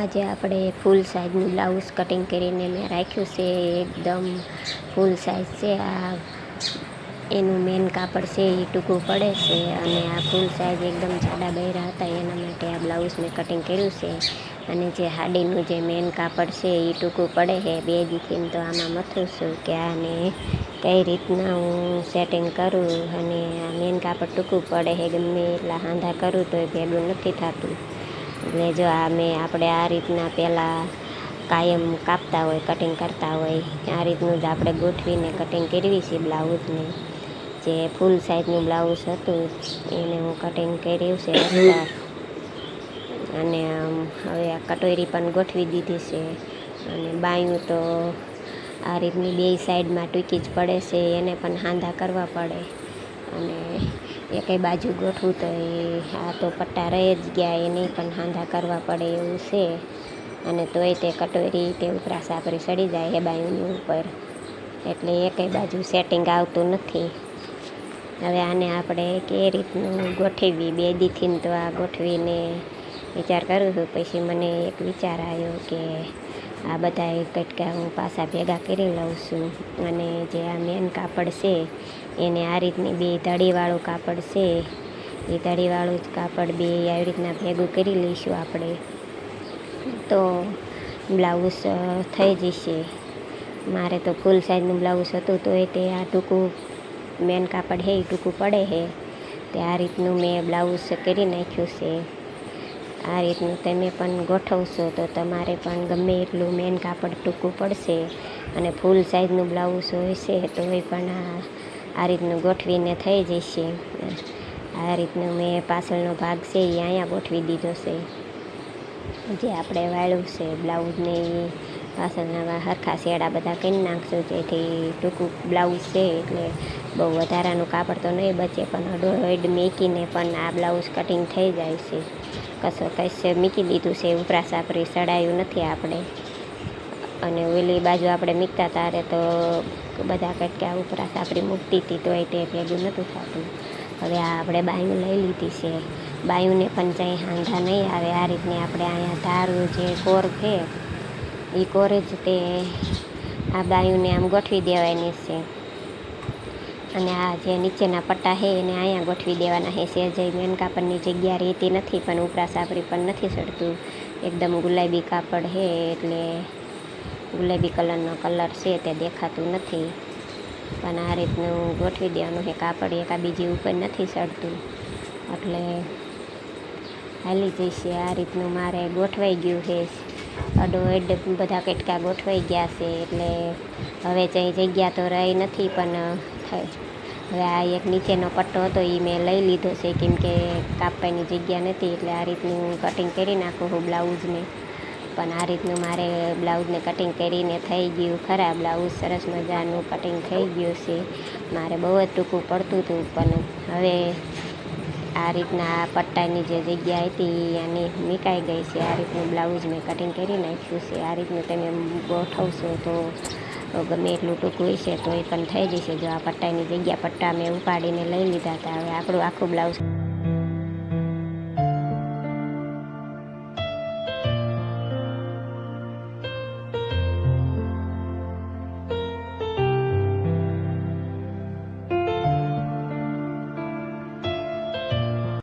આજે આપણે ફૂલ સાઇઝનું blouse cutting કરીને મેં રાખ્યું છે, એકદમ ફૂલ સાઇઝ છે. આ એનું મેન કાપડ છે એ ટૂંકું પડે છે અને આ ફૂલ સાઇઝ એકદમ જાડા બહેરા હતા, એના માટે આ બ્લાઉઝ મેં કટિંગ કર્યું છે. અને જે હાડીનું જે મેન કાપડ છે એ ટૂંકું પડે છે. બે દીથી તો આમાં મથું છું કે આને કઈ રીતના હું સેટિંગ કરું અને આ મેન કાપડ ટૂંકું પડે છે, ગમે એટલા હાંધા કરું તો એ ભેગું નથી થતું. એટલે જો આ મેં આપણે આ રીતના પહેલાં કાયમ કાપતા હોય કટિંગ કરતા હોય, આ રીતનું જ આપણે ગોઠવીને કટિંગ કરવી છે બ્લાઉઝને. જે ફૂલ સાઇઝનું બ્લાઉઝ હતું, એને હું કટિંગ કર્યું છે અને હવે આ કટોરી પણ ગોઠવી દીધી છે. અને બાયું તો આ રીતની બે સાઈડમાં ટૂંકી જ પડે છે, એને પણ હાંધા કરવા પડે. અને એકેય બાજુ ગોઠવું તો એ, આ તો પટ્ટા રહી જ ગયા એને પણ હાંધા કરવા પડે એવું છે. અને તોય તે કટોરી તે ઉપરા સાપરી સડી જાય એ બાયુની ઉપર. એટલે એકેય બાજુ સેટિંગ આવતું નથી. હવે આને આપણે કે રીતનું ગોઠવી બે દીથી તો આ ગોઠવીને વિચાર કરું છું. પછી મને એક વિચાર આવ્યો કે આ બધા કટકા હું પાછા ભેગા કરી લઉં છું. અને જે આ મેન કાપડ છે, એને આ રીતની બે તળીવાળું કાપડ છે. એ તળીવાળું જ કાપડ બે આવી રીતના ભેગું કરી લઈશું આપણે. તો બ્લાઉઝ થઈ જશે. મારે તો ફૂલ સાઇઝનું બ્લાઉઝ હતું તો એ તે આ ટૂંકું મેન કાપડ છે એ ટૂંકું પડે છે તે આ રીતનું મેં બ્લાઉઝ કરી નાખ્યું છે. આ રીતનું તમે પણ ગોઠવશો તો તમારે પણ ગમે એટલું મેન કાપડ ટૂંકું પડશે અને ફૂલ સાઇઝનું બ્લાઉઝ હોય છે તો એ પણ આ આ રીતનું ગોઠવીને થઈ જશે. આ રીતનું મેં પાછળનો ભાગ છે એ અહીંયા ગોઠવી દીધો છે. જે આપણે વાળ્યું છે બ્લાઉઝને એ પાછળના હરખા શેડા બધા કરી નાખશું. જેથી ટૂંકું બ્લાઉઝ છે એટલે બહુ વધારાનું કાપડ તો નહીં બચે, પણ અડો મેકીને પણ આ બ્લાઉઝ કટિંગ થઈ જાય છે. કશો કશે મૂકી દીધું છે ઉપરા સાપરી સડાયું નથી આપણે. અને ઓલી બાજુ આપણે મીકતા તારે તો બધા કટકા ઉપરા સાપરી મૂકતી હતી, તોય તે ભેગું નહોતું થતું. હવે આ આપણે બાયું લઈ લીધી છે. બાયુંને પણ કંઈ હાંધા નહીં આવે. આ રીતની આપણે અહીંયા ધારું જે કોર છે એ કોરે જ તે આ બાયુંને આમ ગોઠવી દેવાની છે. અને આ જે નીચેના પટ્ટા છે એને અહીંયા ગોઠવી દેવાના છે જે મેન કાપડની જગ્યા રહેતી નથી, પણ ઉપરા સાપરી પણ નથી ચડતું એકદમ ગુલાબી કાપડ છે એટલે ગુલાબી કલરનો કલર છે તે દેખાતું નથી. પણ આ રીતનું ગોઠવી દેવાનું છે કાપડ, એકા બીજી ઉપર નથી ચડતું એટલે હાલી જઈશે. આ રીતનું મારે ગોઠવાઈ ગયું છે અડો એડ બધા કટકા ગોઠવાઈ ગયા છે, એટલે હવે કંઈ જગ્યા તો રહી નથી, પણ હવે આ એક નીચેનો પટ્ટો હતો એ મેં લઈ લીધો છે, કેમ કે કાપવાની જગ્યા નથી, એટલે આ રીતનું કટિંગ કરી નાખું હું બ્લાઉઝને. પણ આ રીતનું મારે બ્લાઉઝને કટિંગ કરીને થઈ ગયું ખરા બ્લાઉઝ સરસ મજાનું કટિંગ થઈ ગયું છે. મારે બહુ જ ટૂંકું પડતું હતું, પણ હવે આ રીતના પટ્ટાની જે જગ્યા હતી એની મીકાઈ ગઈ છે. આ રીતનું બ્લાઉઝ મેં કટિંગ કરી નાખ્યું છે. આ રીતનું તમે ગોઠવશો તો ગમે એટલું ટૂંકું હશે, તો એ પણ થઈ જશે. જો આ પટ્ટાની જગ્યા પટ્ટા મેં ઉપાડીને લઈ લીધા હતા, હવે આપણું આખું બ્લાઉઝ